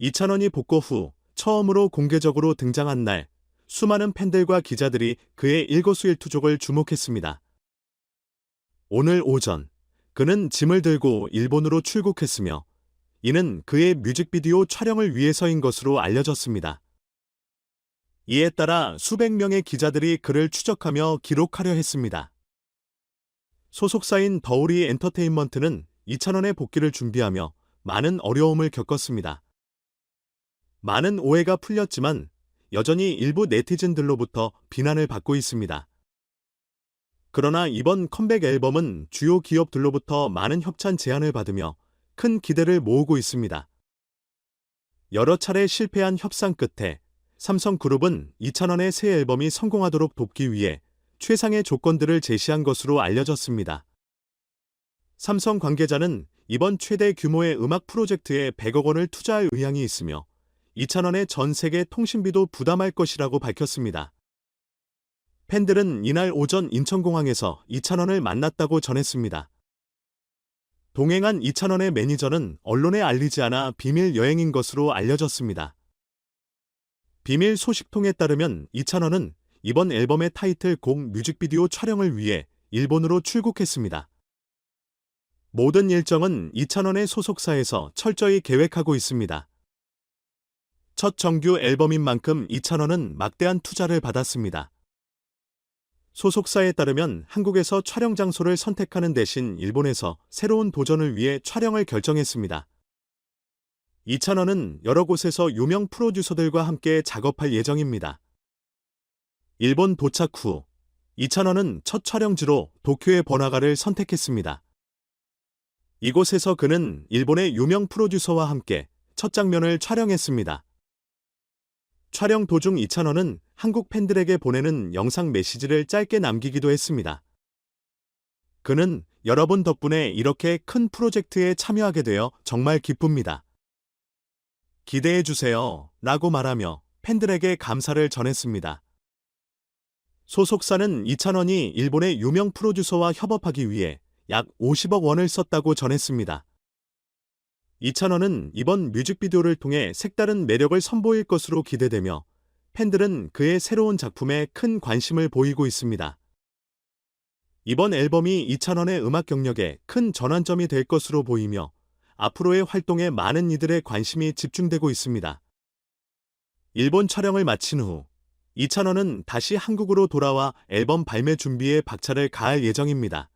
이찬원이 복고 후 처음으로 공개적으로 등장한 날 수많은 팬들과 기자들이 그의 일거수일투족을 주목했습니다. 오늘 오전 그는 짐을 들고 일본으로 출국했으며 이는 그의 뮤직비디오 촬영을 위해서인 것으로 알려졌습니다. 이에 따라 수백 명의 기자들이 그를 추적하며 기록하려 했습니다. 소속사인 더우리 엔터테인먼트는 이찬원의 복귀를 준비하며 많은 어려움을 겪었습니다. 많은 오해가 풀렸지만 여전히 일부 네티즌들로부터 비난을 받고 있습니다. 그러나 이번 컴백 앨범은 주요 기업들로부터 많은 협찬 제안을 받으며 큰 기대를 모으고 있습니다. 여러 차례 실패한 협상 끝에 삼성그룹은 이찬원의 새 앨범이 성공하도록 돕기 위해 최상의 조건들을 제시한 것으로 알려졌습니다. 삼성 관계자는 이번 최대 규모의 음악 프로젝트에 100억 원을 투자할 의향이 있으며 이찬원의 전 세계 통신비도 부담할 것이라고 밝혔습니다. 팬들은 이날 오전 인천공항에서 이찬원을 만났다고 전했습니다. 동행한 이찬원의 매니저는 언론에 알리지 않아 비밀 여행인 것으로 알려졌습니다. 비밀 소식통에 따르면 이찬원은 이번 앨범의 타이틀 곡 뮤직비디오 촬영을 위해 일본으로 출국했습니다. 모든 일정은 이찬원의 소속사에서 철저히 계획하고 있습니다. 첫 정규 앨범인 만큼 이찬원은 막대한 투자를 받았습니다. 소속사에 따르면 한국에서 촬영 장소를 선택하는 대신 일본에서 새로운 도전을 위해 촬영을 결정했습니다. 이찬원은 여러 곳에서 유명 프로듀서들과 함께 작업할 예정입니다. 일본 도착 후 이찬원은 첫 촬영지로 도쿄의 번화가를 선택했습니다. 이곳에서 그는 일본의 유명 프로듀서와 함께 첫 장면을 촬영했습니다. 촬영 도중 이찬원은 한국 팬들에게 보내는 영상 메시지를 짧게 남기기도 했습니다. 그는 여러분 덕분에 이렇게 큰 프로젝트에 참여하게 되어 정말 기쁩니다. 기대해 주세요. 라고 말하며 팬들에게 감사를 전했습니다. 소속사는 이찬원이 일본의 유명 프로듀서와 협업하기 위해 약 50억 원을 썼다고 전했습니다. 이찬원은 이번 뮤직비디오를 통해 색다른 매력을 선보일 것으로 기대되며 팬들은 그의 새로운 작품에 큰 관심을 보이고 있습니다. 이번 앨범이 이찬원의 음악 경력에 큰 전환점이 될 것으로 보이며 앞으로의 활동에 많은 이들의 관심이 집중되고 있습니다. 일본 촬영을 마친 후 이찬원은 다시 한국으로 돌아와 앨범 발매 준비에 박차를 가할 예정입니다.